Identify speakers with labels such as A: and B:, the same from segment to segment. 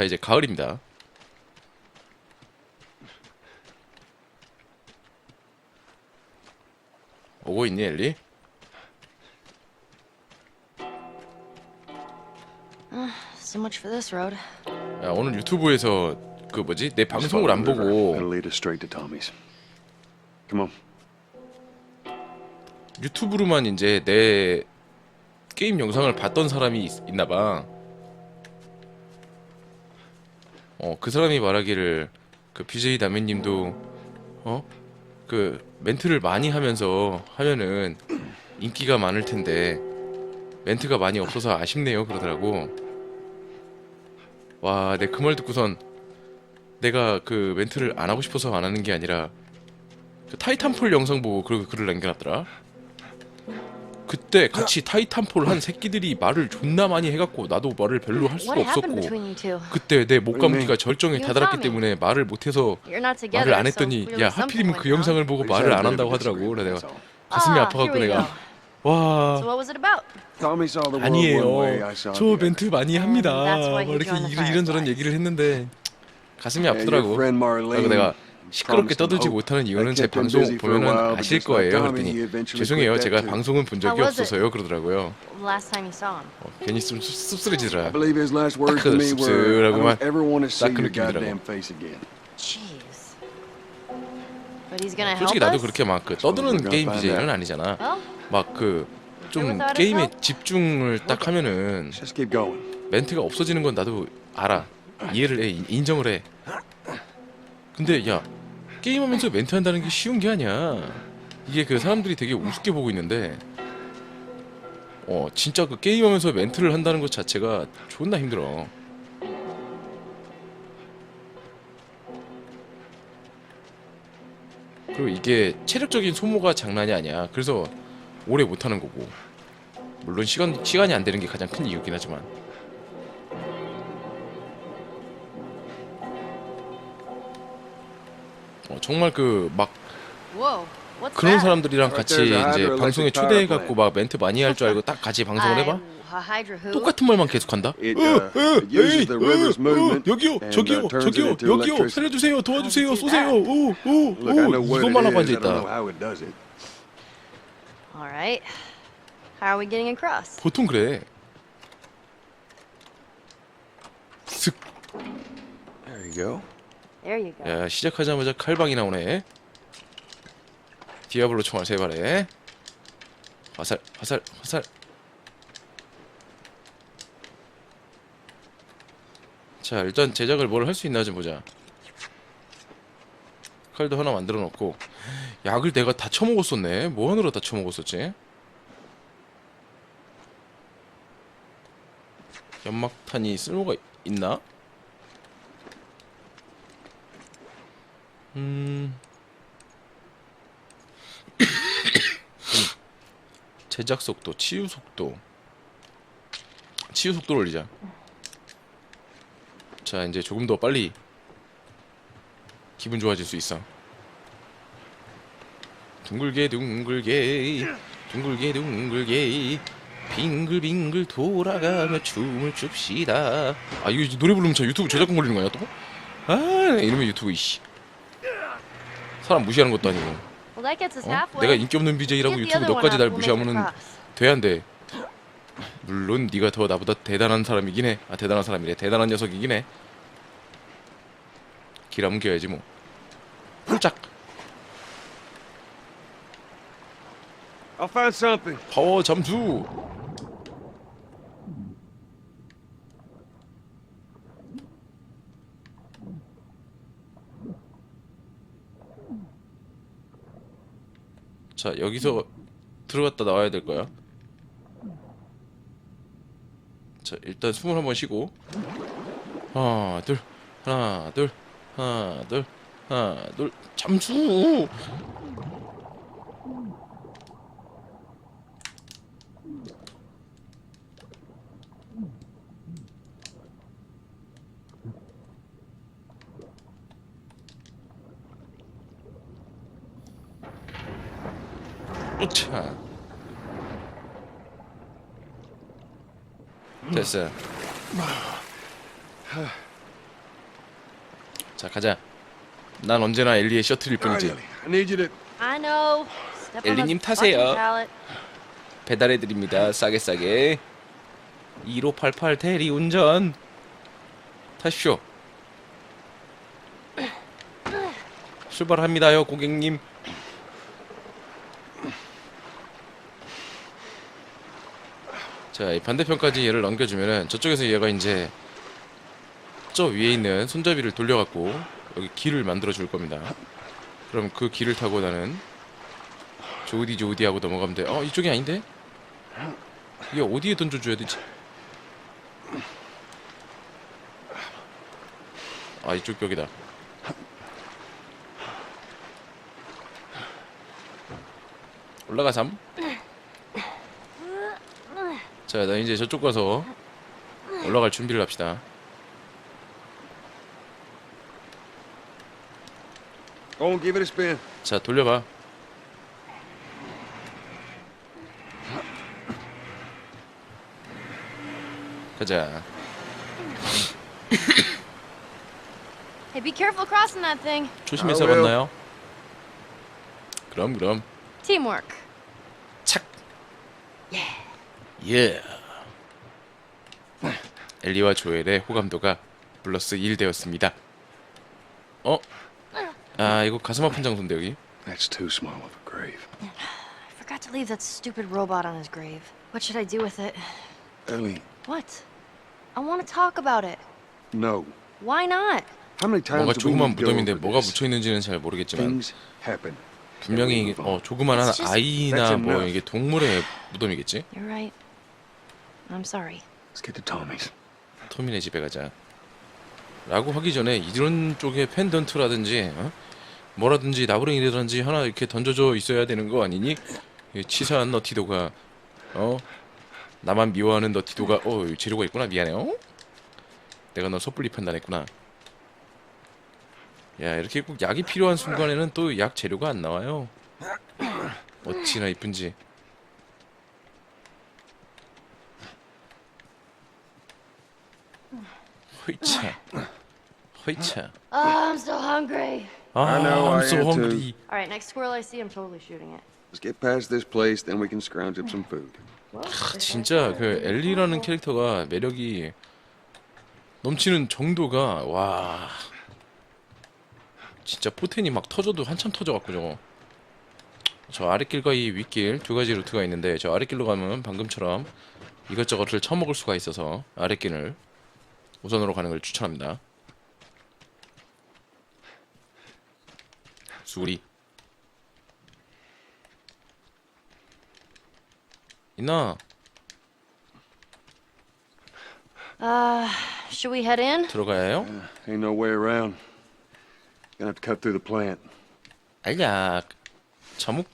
A: 자 이제 가을입니다. 오고 있니 엘리?
B: So much for this road.
A: 야 오늘 유튜브에서 그 뭐지 내 방송을 안 보고
C: lead us straight to Tommy's. Come on.
A: 유튜브로만 이제 내 게임 영상을 봤던 사람이 있, 있나 봐. 어, 그 사람이 말하기를 그 BJ 남매님도 어? 그 멘트를 많이 하면서 하면은 인기가 많을 텐데 멘트가 많이 없어서 아쉽네요 그러더라고. 와, 내 그 말 듣고선 내가 그 멘트를 안 하고 싶어서 안 하는 게 아니라 그 타이탄폴 영상 보고 그 글을 남겨놨더라. 그때 같이 타이탄폴 한 새끼들이 말을 존나 많이 해갖고 나도 말을 별로 할 수가 없었고? 그때 내 목감기가 절정에? 다다랐기 때문에 말을 못해서. 말을 안 했더니 야 하필이면 그. 영상을 보고 말을 안 한다고 하더라고 그래 내가. 가슴이
B: Ah,
A: 아파갖고 내가. 와 아니에요 저. 멘트 많이 합니다 뭐 이렇게 이런- 이런저런. 얘기를 했는데 가슴이 아프더라고 그리고 내가 시끄럽게 떠들지. 못하는 이유는 제 방송 보면은 아실 거예요 그랬더니 죄송해요 제가. 방송은 본 적이? 없어서요 그러더라고요. 어, 괜히 좀 씁- 씁쓸해지더라 그
C: I
A: 씁쓸하고만 딱 그 느낌이더라고.
B: Jeez. But he's gonna
A: 솔직히 나도
B: us?
A: 그렇게 막 그 떠드는 게임 BJ는. 아니잖아
B: Well,
A: 막 그 좀 게임에? 집중을 딱 하면은
C: Let's just keep going.
A: 멘트가 없어지는 건 나도 알아 이해를 해 인- 인정을 해 근데 야 게임하면서 멘트 한다는 게 쉬운 게 아니야. 이게 그 사람들이 되게 우습게 보고 있는데 어 진짜 그 게임하면서 멘트를 한다는 것 자체가 존나 힘들어. 그리고 이게 체력적인 소모가 장난이 아니야. 그래서 오래 못하는 거고. 물론 시간 시간이 안 되는 게 가장 큰 이유긴 하지만 어, 정말 그 막 그런? 사람들이랑 같이 이제 방송에 초대해 갖고. 막 멘트 많이 할 줄 알고 딱 같이 방송을 해봐. 똑같은 말만 계속한다.
C: Uh,
A: 여기요, 저기요,
C: uh,
A: 저기요, 여기요. 살려주세요, 도와주세요, 쏘세요. 오, 오, 오, 이것만 하고 앉아 있다. 보통 그래. 슥.
C: There you go.
B: There you go.
A: 야 시작하자마자 칼방이 나오네. 디아블로 총알 세 발에 화살, 화살, 화살. 자 일단 제작을 뭘 할 수 있나 좀 보자. 칼도 하나 만들어 놓고 약을 내가 다 처먹었었네. 뭐 하느라 다 처먹었었지? 연막탄이 쓸모가 있나? 음. 제작 속도, 치유 속도. 치유 속도를 올리자. 자, 이제 조금 더 빨리 기분 좋아질 수 있어. 둥글게 둥글게 둥글게 둥글게 빙글빙글 돌아가며 춤을 춥시다. 아 이거 노래 부르면 저 유튜브 저작권 걸리는 거야 또? 아 이러면 유튜브 이씨 사람 무시하는 것도 아니고.
B: Well, that gets us
A: 어? 내가 인기 없는 BJ라고 유튜브 너까지 날 무시하면은
B: across.
A: 돼안돼 물론 네가 더 나보다 대단한 사람이긴 해 아 대단한 사람이래. 대단한 녀석이긴 해. 기람겨야지 뭐. 홀짝. 파워 잠수 자 여기서 들어갔다 나와야 될 거야. 자 일단 숨을 한번 쉬고. 하나 둘. 하나 둘. 하나 둘. 하나 둘. 잠수 차 됐어 자 가자. 난 언제나 엘리의 셔틀일 뿐이지.
C: Ellie, I need you to.
B: I know. Step on
A: 엘리님
B: the
A: 타세요.
B: pallet.
A: 배달해 드립니다. 싸게 싸게. 2588 대리 운전. 타십시오. 출발합니다요, 고객님. 자, 이 반대편까지 얘를 넘겨주면은 저쪽에서 얘가 이제 저 위에 있는 손잡이를 돌려갖고 여기 길을 만들어 줄 겁니다. 그럼 그 길을 타고 나는 조디 조디 하고 넘어가면 돼. 어 이쪽이 아닌데? 이게 어디에 던져줘야 되지? 아 이쪽 벽이다. 올라가 3. 자, 나 이제 저쪽 가서 올라갈 준비를 합시다.
C: Go and give it a spin.
A: 자, 돌려봐. 가자.
B: Hey, be careful crossing that thing.
A: 조심해서
C: 아, 왜요?
A: 건나요? 그럼 그럼.
B: Teamwork.
A: 착. 예. 엘리와 조엘의 호감도가 플러스 1 되었습니다. 어? 아 이거 가슴 아픈 장소인데 여기.
C: That's too small of a grave.
B: I forgot to leave that stupid robot on his grave. What should I do with it?
C: Ellie,
B: What? I want to talk about it.
C: no.
B: Why not?
C: How many times
A: 뭔가 조그만 무덤인데 뭐가? 묻혀 있는지는 잘 모르겠지만
C: Things happen.
A: 분명히 어 조그만한 아이나 뭐. 이게 동물의 무덤이겠지.
B: You're right. I'm sorry.
C: Let's get to Tommy's.
A: 토미네 집에 가자. 라고 하기 전에 이런 쪽에 펜던트라든지 어? 뭐라든지 나부랭이라든지 하나 이렇게 던져져 있어야 되는 거 아니니? 이 치사한 너티도가 어 나만 미워하는 너티도가 어 재료가 있구나 미안해요. 내가 너 섣불리 판단했구나. 야 이렇게 꼭 약이 필요한 순간에는 또 약 재료가 안 나와요. 어찌나 이쁜지. 허이차 허이차
B: Oh, I'm so hungry.
A: 아
C: I know,
A: I'm
C: I
A: so
C: am too.
A: hungry
B: All right, next squirrel I see, I'm totally shooting it.
C: Let's get past this place, then we can scrounge up some food.
A: 아, 진짜 그 엘리라는 캐릭터가 매력이 넘치는 정도가 와 진짜 포텐이 막 터져도 한참 터져갖고 저거 저 아랫길과 이 윗길 두 가지 루트가 있는데 저 아랫길로 가면 방금처럼 이것저것을 처먹을 수가 있어서 아랫길을 우선으로 가는 걸 추천합니다 수리 있나?
B: Uh, should we head in?
A: 들어가야요?
C: Ain't no way around. Gonna have to cut through the plant.
A: 알약 자묵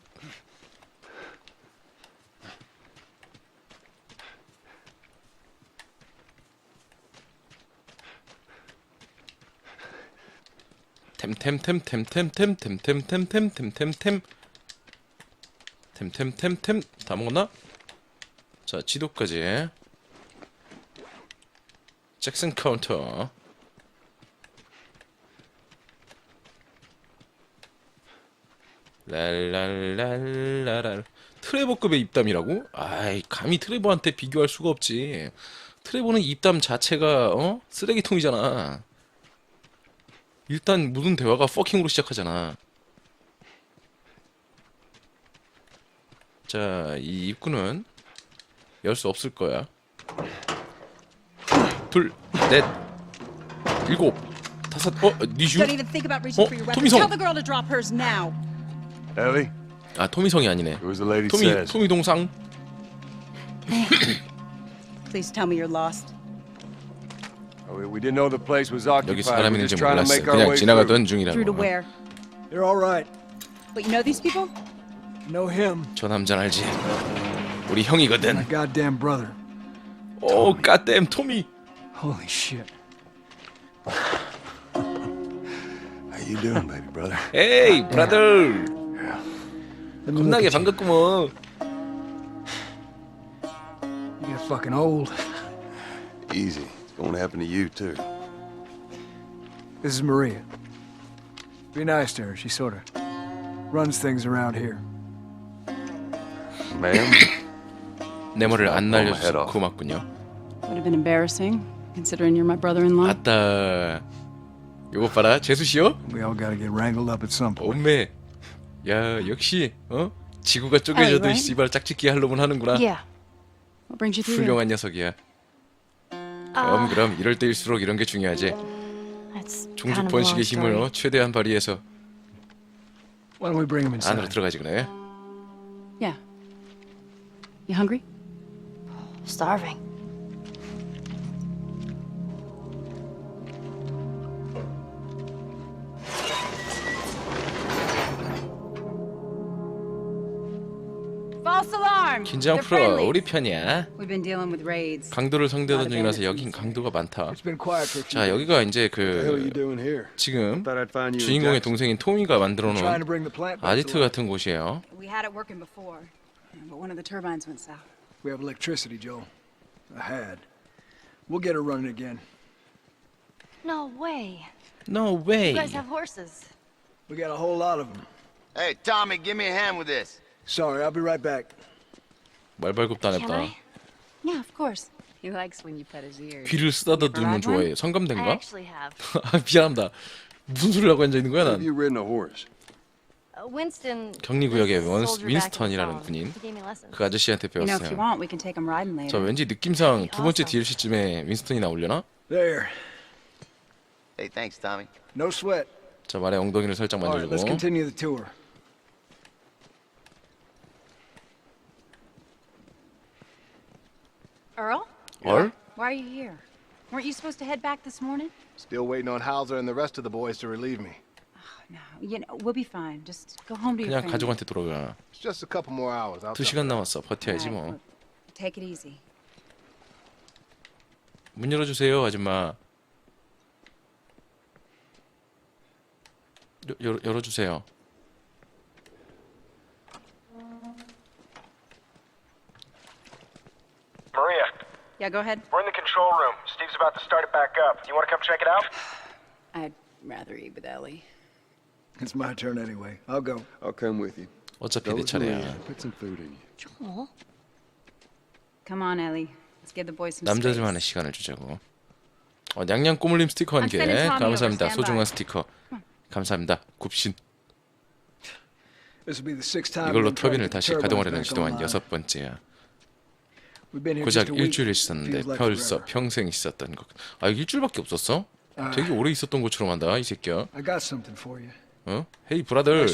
A: 템템템템템템템템템템템템템 템템템템 다 먹었나? 자 지도까지 잭슨 카운터 랄랄랄랄랄 트레버급의 입담이라고? 아이 감히 트레버한테 비교할 수가 없지 트레버는 입담 자체가 어? 쓰레기통이잖아 일단 모든 대화가 퍼킹으로 시작하잖아 자 이 입구는 열 수 없을 거야 둘 넷 일곱 다섯 어? 니슈?
D: Don't even think about reaching
A: Oh,
D: for your weapon.
A: Tommy-san.
D: Tell the girl to drop hers now.
C: Ellie,
A: 아 토미성이 아니네
C: do as the lady
A: 토미
C: says.
A: 토미 동상
D: Please tell me you're lost.
C: Oh, we- we didn't know the place was
A: 여기
C: occupied.
A: 사람
C: We're
A: 있는지
C: just trying to
A: 몰랐어
C: make our
A: 그냥
C: way
A: 지나가던
C: through.
D: Through to
A: 중이라고
D: where?
E: They're all right.
D: But you know these people?
E: Know him.
A: 저 남자는 알지 우리
E: My
A: 형이거든
E: goddamn brother.
A: 오 갓댐 토미
E: Holy shit.
C: How you doing, baby brother?
A: 에이 브라더
E: Let me look
A: 겁나게
E: at you.
A: 반갑구먼
E: You get fucking old.
C: Easy. To happen to you too.
E: This is Maria. Be nice to her. She sort of runs things around here.
C: Ma'am?
A: 내 머리를 안
C: Oh,
A: 날려줘서. 고맙군요.
D: Would have been embarrassing, considering you're my brother-in-law.
A: 아따. 요거 봐라. 재수 씨요?
E: We all got to get wrangled up at some point.
A: 엄매. 야, 역시 어? 지구가 쪼개져도? 씨발 짝짓기 할 놈은 하는구나.
B: Yeah.
D: What brings you through here?
A: 훌륭한 녀석이야. 그럼 그럼 이럴 때일수록 이런 게 중요하지.
B: That's kind
A: 종족
B: of a long
A: 번식의 힘을
B: story.
A: 어, 최대한 발휘해서
E: Why don't we bring him inside?
A: 안으로 들어가지 그래.
D: Yeah. You hungry?
B: Starving.
A: 긴장 풀어. 우리 편이야.
D: We've been dealing with raids.
A: 강도를 상대하던 중이라서 여긴 강도가 많다. 자. 여기가 이제 그
C: doing here?
A: 지금
C: Thought I'd find you in
A: 주인공의. 동생인 토미가 만들어
E: Trying to
A: 놓은
E: bring the plant back
A: 아지트
E: to life.
A: 같은 곳이에요.
D: We had it working before, but one of the turbines went south.
E: We have electricity, Joel. I had. We'll get her running again.
B: No way.
A: No way.
B: You guys have horses.
E: We got a whole lot of them.
F: Hey, Tommy, give me a hand with this.
E: Sorry, I'll be right back.
A: 말발굽도 안
B: Can
A: 했다.
B: I?
D: Yeah, of course.
G: He likes when you pet his ears.
A: 귀를 쓰다듬으면 좋아해.
B: I
A: 성감된가?
B: actually have.
A: 아, 미안합니다. 무슨 소리를 하고 앉아 있는 거야
C: Have
A: 난?
C: you ridden a horse?
B: Uh, Winston.
A: 격리구역의
B: this
A: 원-
B: soldier back in
A: 윈스턴이라는
B: town,
A: 군인.
B: He gave me lessons.
A: 그 아저씨한테
D: You know, if you
A: 배웠어요.
D: want, we can take him riding
A: 저
D: later.
A: 왠지 느낌상 두 번째. DLC쯤에 윈스턴이 나오려나?
E: There.
F: Hey, thanks, Tommy.
E: No sweat.
A: 자 말에 엉덩이를 살짝
E: All right, let's
A: 만져주고
E: continue the tour.
G: Earl?
A: 얼?
G: Why are you here? Weren't you supposed to head back this morning?
H: Still waiting on Hauser and the rest of the boys to relieve me.
D: No, you know, we'll be fine. Just go home to your
A: 그냥
D: family.
A: 가족한테 돌아가.
H: It's just a couple more hours. I'll
A: 두
H: tell
A: 시간 남았어. 버텨야지
D: Alright,
A: 뭐.
D: well, Take it easy.
A: 문 열어주세요, 아줌마. 여, 열, 열어주세요.
D: Yeah, go ahead.
I: we're in the control room. Steve's about to start it back up. You want to come check it out?
D: I'd rather eat with Ellie.
E: It's my turn anyway. I'll go.
C: I'll come with you.
A: 어차피
C: Go
A: 내. 차례야.
C: Put some food in you.
B: Joel.
D: Come on, Ellie. Let's give the boys some
A: 남자들만의
D: space.
A: 시간을 주자고. 어, 냥냥 꼬물림 스티커 한
G: I'm
A: 개.
G: sending Tommy over.
A: 감사합니다.
G: Stand by.
A: 소중한 스티커. 감사합니다. 굽신.
E: This will be the sixth time.
A: 이걸로
E: we've tried to
A: 터빈을
E: get the
A: 다시
E: turbines
A: 가동하려는
E: back
A: 시도한
E: online.
A: 여섯 번째야. 고작. 일주일 있었는데 벌써. 평생 있었던 것. 아 일주일밖에 없었어?
E: 아.
A: 되게 오래 있었던 것처럼 한다 이 새끼야. 어? 헤이 브라들.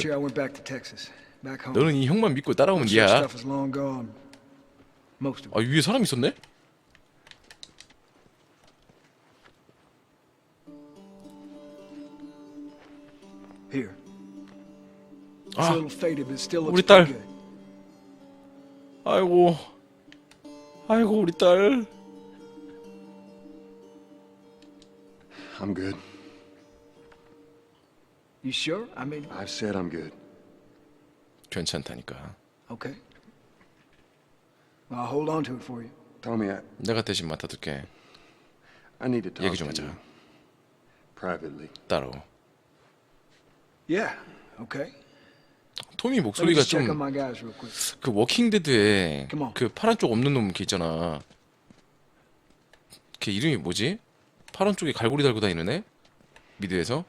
A: 너는 이 형만 믿고 따라오면
E: it.
A: 아 위에 사람 있었네? 아. 우리 딸. 아이고. 아이고 우리 딸.
C: I'm good.
E: You sure? I mean,
C: I've said I'm good.
A: 괜찮다니까.
E: okay. I'll hold on to it for you.
C: Tommy, I,
A: 내가 대신 맡아둘게.
C: I need to talk
A: 얘기 좀
C: to
A: 하자.
C: you. Privately.
A: 따로.
E: Yeah. Okay.
A: 토미 목소리가 좀. 그 워킹데드에. 그 파란 쪽 없는 놈 걔 있잖아. 걔 이름이 뭐지? 파란 쪽에 갈고리 달고 다니는 애? 미드에서?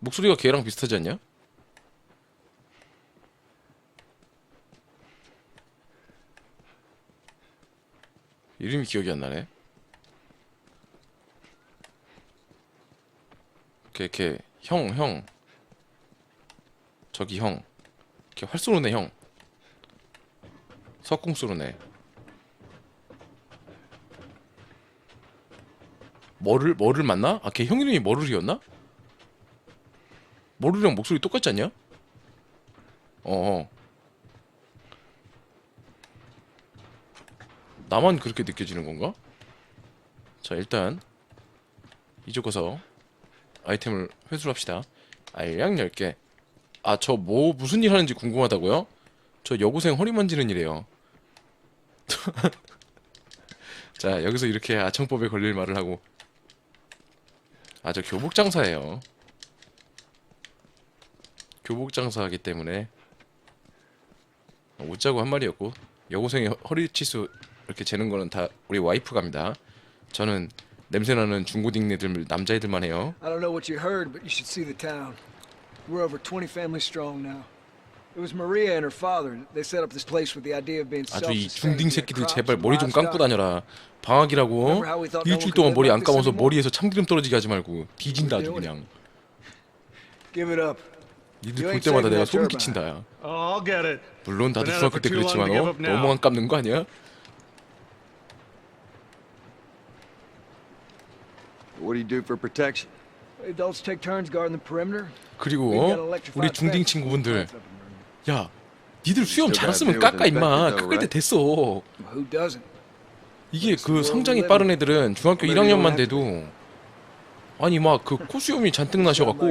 A: 목소리가 걔랑 비슷하지 않냐? 이름이 기억이 안 나네. 걔, 걔, 형, 형. 저기 형. 걔활 쏘는 애 형. 석궁 애. 머를 머를 맞나? 아 걔 형 이름이 머를이었나? 머를이랑 목소리 똑같지 않냐? 어. 나만 그렇게 느껴지는 건가? 자 일단 이쪽 가서 아이템을 회수합시다. 알약 10개. 아 저 뭐 무슨 일 하는지 궁금하다고요? 저 여고생 허리 만지는 일이에요. 자 여기서 이렇게 아청법에 걸릴 말을 하고 아 저 교복 장사예요. 교복 장사하기 때문에 웃자고 한 말이었고 여고생의 허리 치수 이렇게 재는 거는 다 우리 와이프가 합니다. 저는 냄새나는 중고딩네들 남자애들만 해요.
E: I don't know what you heard, but you should see the town. We're over 20 families strong now. It was Maria and her father. They set up this place with the idea of being
A: 아주 이. 중딩 새끼들 제발 머리 좀 감고. 다녀라. 방학이라고 어? 일주일 동안 머리 안 감아서 머리에서 참기름 떨어지게 하지 말고 뒤진다 아주 그냥.
E: Give it up.
A: 니들 볼 때마다 내가 소름 끼친다.
I: Oh, I'll get it.
A: 물론 나도 중학교 때 그랬지만 어? 너무 안 감는 거 아니야?
C: What do you do for protection?
A: 그리고 어? 우리 중딩. 친구분들 야 니들 수염
C: with
A: 깎아 임마 깎을 때? 됐어? 이게 그 성장이 빠른. 애들은 중학교
C: Maybe you
A: 1학년만
C: don't have
A: 돼도 아니 막 그 코수염이 잔뜩 나셔갖고.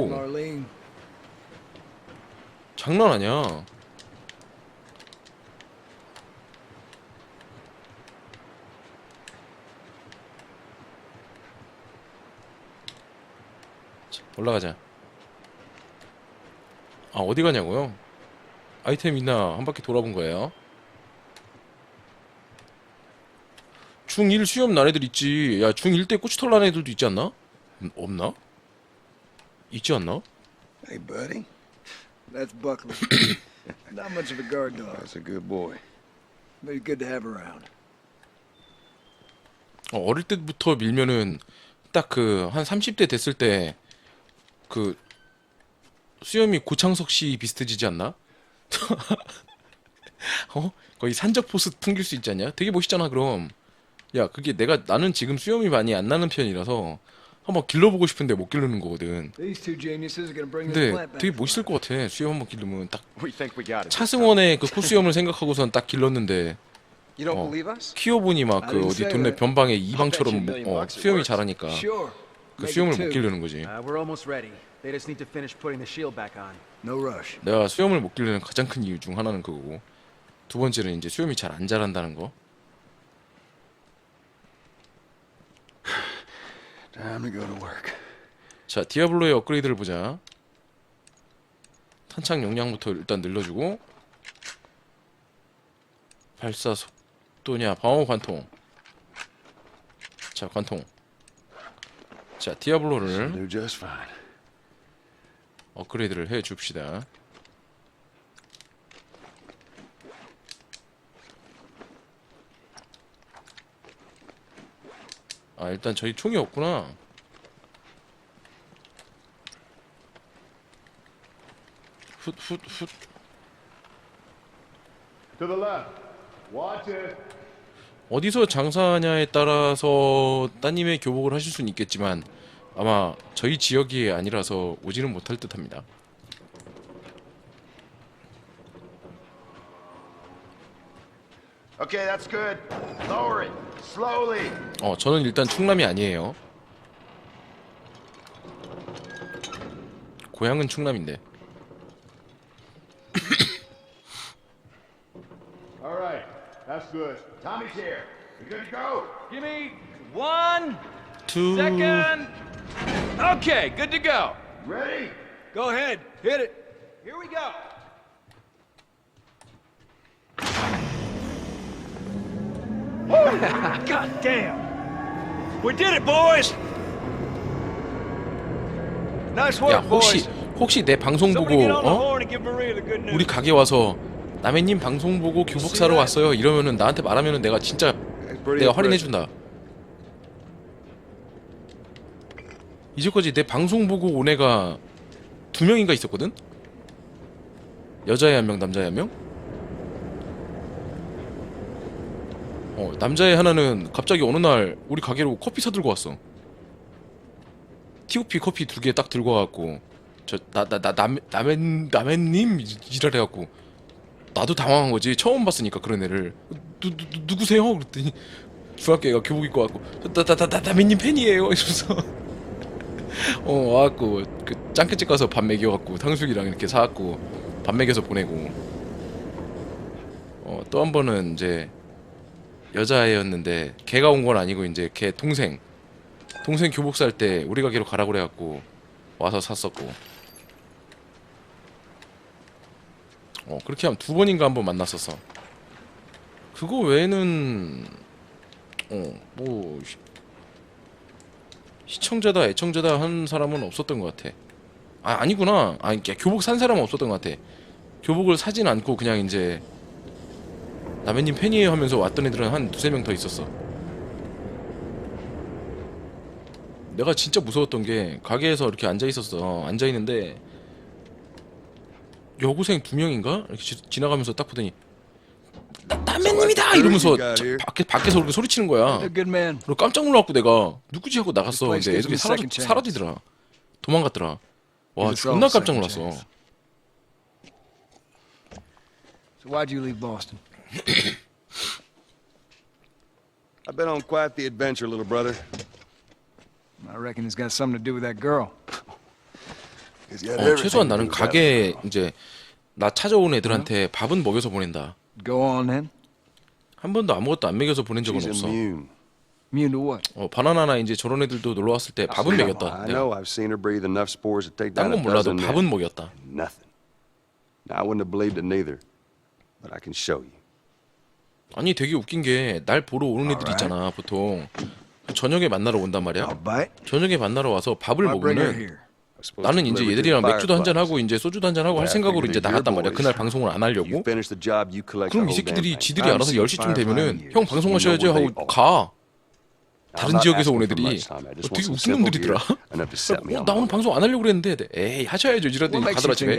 A: 장난 아니야 올라가자 아 어디 가냐고요? 아이템 있나 한 바퀴 돌아본 거예요 중1 수염 난 애들 있지 야 중1 때 고추털 난 애들도 있지 않나? 음, 없나? 있지 않나?
C: Hey, buddy.
E: That's Buckley. Not much of a guard dog,
C: That's a good boy.
E: but he's good to have around.
A: 어, 어릴 때부터 밀면은 딱 그 한 30대 됐을 때 그 수염이 고창석 씨 비슷해지지 않나? 어? 거의 산적 포스 풍길 수 있지 않냐? 되게 멋있잖아 그럼. 야 그게 내가 나는 지금 수염이 많이 안 나는 편이라서 한번 길러보고 싶은데 못 기르는 거거든.
E: These two geniuses are gonna bring this
A: 근데. 되게
E: to
A: 멋있을. 것 같아. 수염 한번 기르면 딱
C: We think we got it.
A: 차승원의 그 코수염을 생각하고선 딱 길렀는데
C: You don't
A: 어.
C: believe us?
A: 키워보니 막 그 어디
E: that.
A: 변방에 이방처럼
C: million
A: 어, 수염이. 자라니까. 그 수염을 못. 기르는 거지.
H: Uh, we're almost ready. They just need to finish putting the shield back on.
E: No rush.
A: 내가 수염을 못 기르는 가장 큰 이유 중 하나는 그거고 두 번째는 이제 수염이 잘 안 자란다는 거.
C: Time to go to work.
A: 자 디아블로의 업그레이드를 보자. 탄창 용량부터 일단 늘려주고 발사 속도냐 방어 관통. 자 관통. 자 디아블로를. 업그레이드를 해 줍시다. 아 일단 저희 총이 없구나. 훗훗훗
I: To the left. Watch it.
A: 어디서 장사하냐에 따라서 따님의 교복을 하실 수는 있겠지만 아마 저희 지역이 아니라서 오지는 못할 듯합니다.
F: Okay, that's good. Lower it. Slowly.
A: 어 저는 일단 충남이 아니에요. 고향은 충남인데.
I: All right. That's good.
F: Tommy's here. You good to go?
J: Give me one
A: 투
J: second. Okay, good to go.
F: Ready?
E: Go ahead. Hit it.
J: Here we go.
I: God damn. We did it, boys.
E: Nice
A: 야
E: work,
A: 혹시
E: boys.
A: 혹시 내 방송
I: Somebody
A: 보고
I: get on the
A: 어
I: horn and give Maria the good news.
A: 우리 가게 와서 남해님 방송 보고 교복 사러 왔어요 이러면은 나한테 말하면은 내가 진짜 내가 할인해. 준다. 이제까지 내 방송 보고 온 애가 두 명인가 있었거든. 여자애 한 명, 남자애 한 명. 어 남자애 하나는 갑자기 어느 날 우리 가게로 커피 사 들고 왔어. TOP 커피 두 개 딱 들고 와갖고 저 나 나 나 남 남엔 남엔님 이랄 해갖고 나도 당황한 거지. 처음 봤으니까 그런 애를. 누, 누, 누- 누구세요? 그랬더니 중학교 애가 교복 입고 왔고 나나나 남인님 팬이에요. 이러면서. 어 와갖고 그 짱깨집 가서 밥 먹여갖고 탕수육이랑 이렇게 사갖고 밥 먹여서 보내고. 어 또 한 번은 이제 여자애였는데 걔가 온 건 아니고 이제 걔 동생. 동생 교복 살 때 우리 가게로 가라 그래갖고 와서 샀었고 어 그렇게 하면 두 번인가 한 번 만났었어. 그거 외에는 어뭐 시청자다 애청자다 한 사람은 없었던 것 같아. 아 아니구나. 아 이게 교복 산 사람은 없었던 것 같아. 교복을 사진 않고 그냥 이제 남해님 팬이에요 하면서 왔던 애들은 한 두세 명 더 있었어. 내가 진짜 무서웠던 게 가게에서 이렇게 앉아 있었어. 앉아 있는데 여고생 두 명인가 이렇게 지, 지나가면서 딱 보더니 나, 남해님이다 이러면서 저, 밖에 밖에서 그렇게 소리치는 거야.
E: They're good men.
A: 그리고 깜짝 놀라갖고 내가 누구지 하고 나갔어. 근데 애들이
E: chance.
A: 사라지더라. 도망갔더라. 와 존나
E: a
A: 깜짝 놀랐어.
E: So why'd you leave Boston?
C: I've been on quite the adventure, little brother.
E: I reckon it's got something to do with that girl.
A: 어, 최소한 나는 가게 이제 나 찾아온 애들한테 밥은 먹여서 보낸다. 한 번도 아무것도 안 먹여서 보낸 적은 없어. 어, 바나나나 이제 저런 애들도 놀러 왔을 때 밥은 먹였다.
C: know I've seen her breathe enough spores to take
A: 딴
C: down a
A: 건 몰라도 밥은. 먹였다. 아니 되게 웃긴 게 날 보러 오는 애들 있잖아 보통 저녁에 만나러 온단 말이야. 저녁에 만나러 와서 밥을 먹으면 나는 이제 얘들이랑 맥주도 한잔. 하고 이제 소주도 한잔 하고 할 생각으로 이제 나갔단 말이야. 그날 방송을 안 하려고. 그럼 이 새끼들이. 지들이 알아서
C: haven't
A: 10시쯤
C: seen
A: 되면은 형
C: years.
A: 방송
C: You know
A: 하셔야죠
C: where
A: 하고. 가. 다른 지역에서 온 애들이 어, 되게 웃긴 놈들이더라. 어, 나 오늘. 방송 안 하려고 그랬는데 에이 하셔야죠 이러더니 가더라 집에.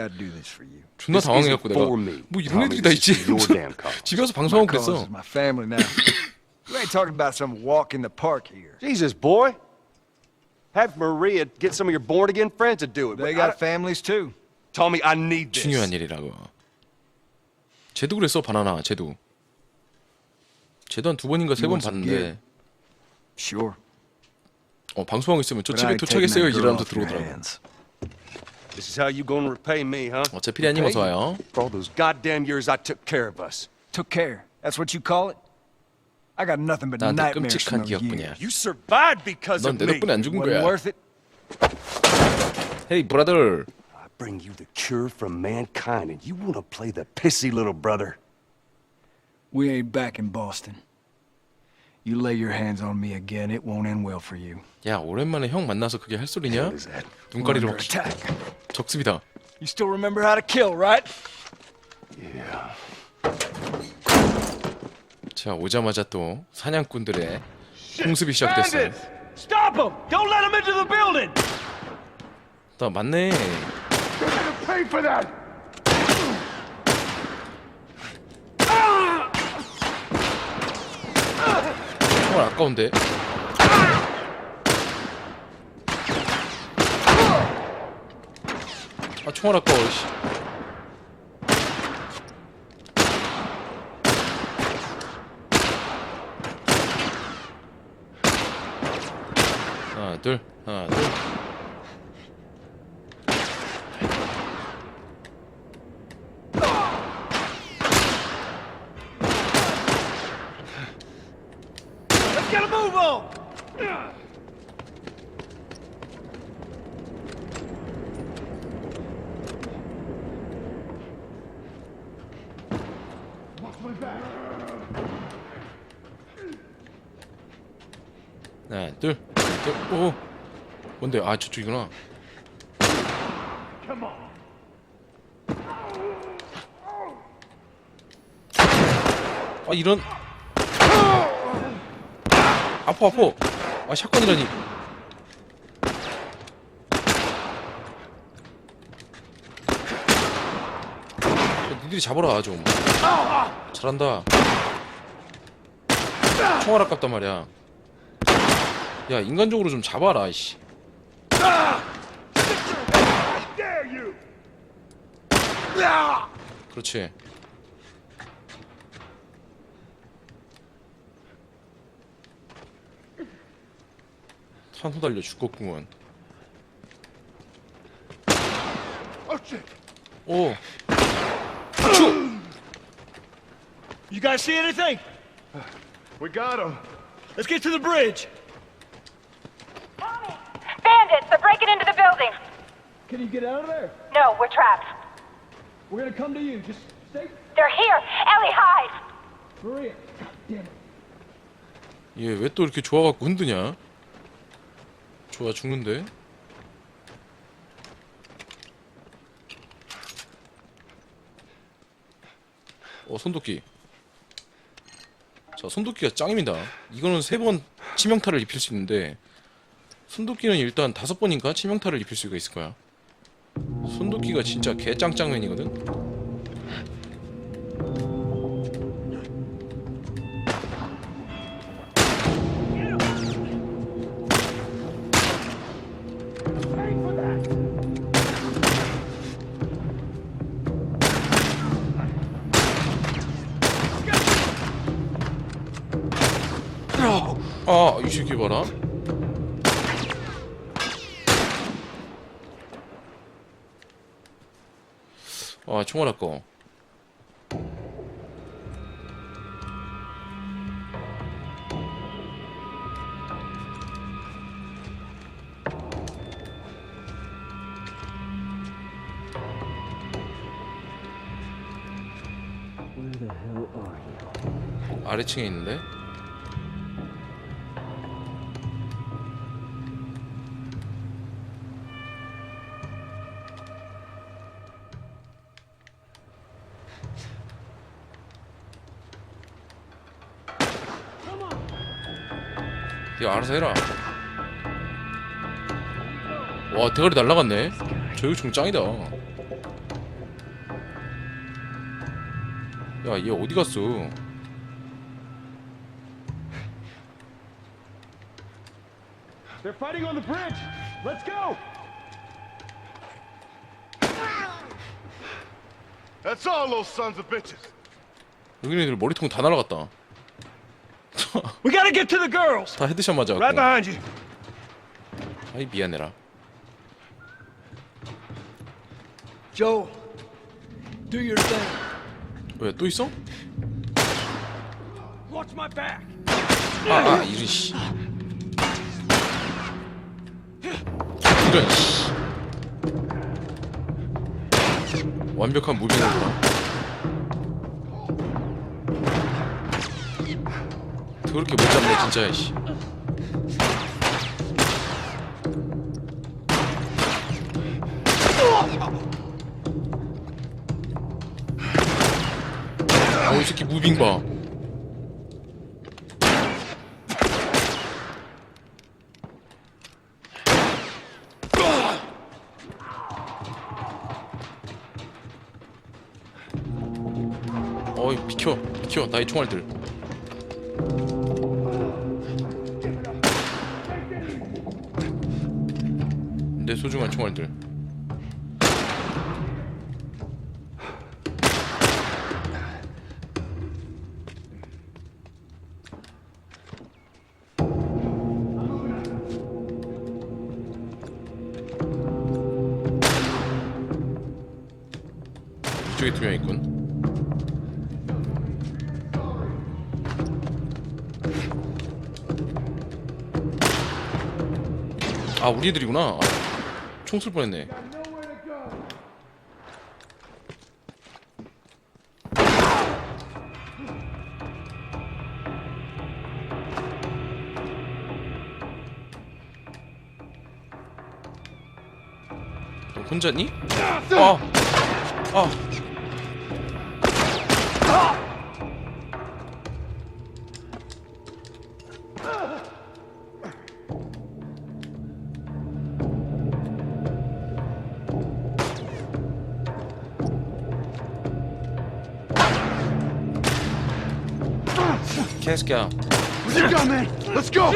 A: 존나 당황해갖고 내가. 뭐 이런 애들이 다 있지. 집에 와서 방송하고 그랬어.
C: Have Maria get some of your born again friends to do it.
E: They got families too.
C: Tommy, I need this.
A: 중요한 일이라고. 쟤도 그랬어 바나나 쟤도. 쟤도 한 두 번인가 세 번 봤는데
E: Sure.
A: 어, 방송하고 있으면 저 집에 도착했어요 이러면서 들어오더라고.
C: This is how you gonna repay me, huh?
A: 어, 제피리아님 어서 와요.
C: For all those goddamn years I took care of us.
E: Took care. That's what you call it? I got nothing but
A: 나한테
E: nightmares
A: 끔찍한
E: from those
A: 기억뿐이야.
E: years.
C: You survived because
A: 넌
C: of
A: 내
C: me.
A: 덕분에 안 죽은
E: Wasn't
A: 거야.
E: worth it?
A: 헤이 브라더.
C: I bring you the cure from mankind, and you wanna play the pissy little brother.
E: We ain't back in Boston. You lay your hands on me again, it won't end well for you.
A: 야 오랜만에 형 만나서 그게 할 소리냐?
C: What is that?
A: 눈가리를
E: We're
A: 확
E: under attack.
A: 적습니다.
E: You still remember how to kill, right?
C: Yeah.
A: 자 오자마자 또 사냥꾼들의 공습이 시작됐어요. 나 맞네. 정말 아까운데. 아 총알 아까워. 씨. 둘 하나 둘.
J: Let's get a move on!
A: 하나 둘. 둘. 오. 뭔데? 아 저쪽이구나. 아 이런. 아파 아파. 아 샷건이라니. 야, 니들이 잡아라 좀. 잘한다. 총알 아깝단 말이야. 야 인간적으로 좀 잡아라 씨.
F: Dare you!
A: 그렇지. 탄 후달려 죽겠구먼.
F: Oh shit!
A: 오.
J: You guys see anything?
F: We got him!
J: Let's get to the bridge.
G: Building!
E: Can you get out of there?
G: No, we're trapped.
E: We're gonna come to you. Just
G: They're here! Ellie, hide!
A: 얘왜 또 이렇게 좋아갖고 흔드냐? 좋아 죽는데. 어 손도끼. 자 손도끼가 짱입니다. 이거는 세 번 치명타를 입힐 수 있는데 손도끼는 일단 다섯 번인가 치명타를 입힐 수가 있을 거야. 손도끼가 진짜 개짱짱맨이거든. 총알 아까워. 아래층에 있는데? 알아서 해라. 와 대가리 날라갔네. 저격총 짱이다. 야 얘 어디 갔어?
F: They're fighting on the bridge. Let's go. That's all those sons of bitches.
A: 여기 있는 애들 머리통 다 날아갔다.
J: We gotta get to the girls!
A: 다 헤드샷
J: Right
A: 맞아갖고.
J: behind you.
A: 아이 미안해라.
E: Joe, do your thing.
A: 왜 또 있어?
J: Watch my back!
A: 아, 아 이런 씨. 이런 씨. 완벽한 무빙으로 더럽게 못 잡네 진짜 씨. 아이 새끼 무빙 봐. 어이 비켜 비켜 나의 총알들 소중한 총알들. 이쪽에 두 명 있군. 아 우리들이구나. 아, 총 쏠 뻔했네 너 혼자니? 아! 아! 개새끼야
F: Let's go, man. Let's go.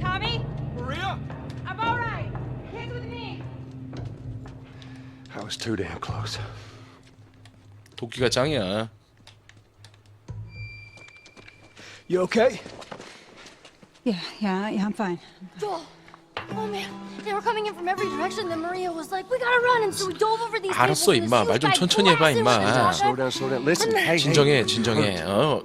G: Tommy?
J: Maria?
G: I'm alright. Kick with me.
C: I was too damn close.
A: 도끼가 짱이야
E: You okay?
D: Yeah, yeah, yeah, I'm fine.
B: Joel. Oh man, They were coming in from every direction. Then Maria was like, "We gotta run!" And so we dove over these.
A: 알았어,
B: and
A: 임마. 말좀 천천히 해봐,
B: blasted
A: 임마.
B: with the shotgun.
C: Slow down, slow down. Listen, hey, hey.
A: 진정해 진정해 어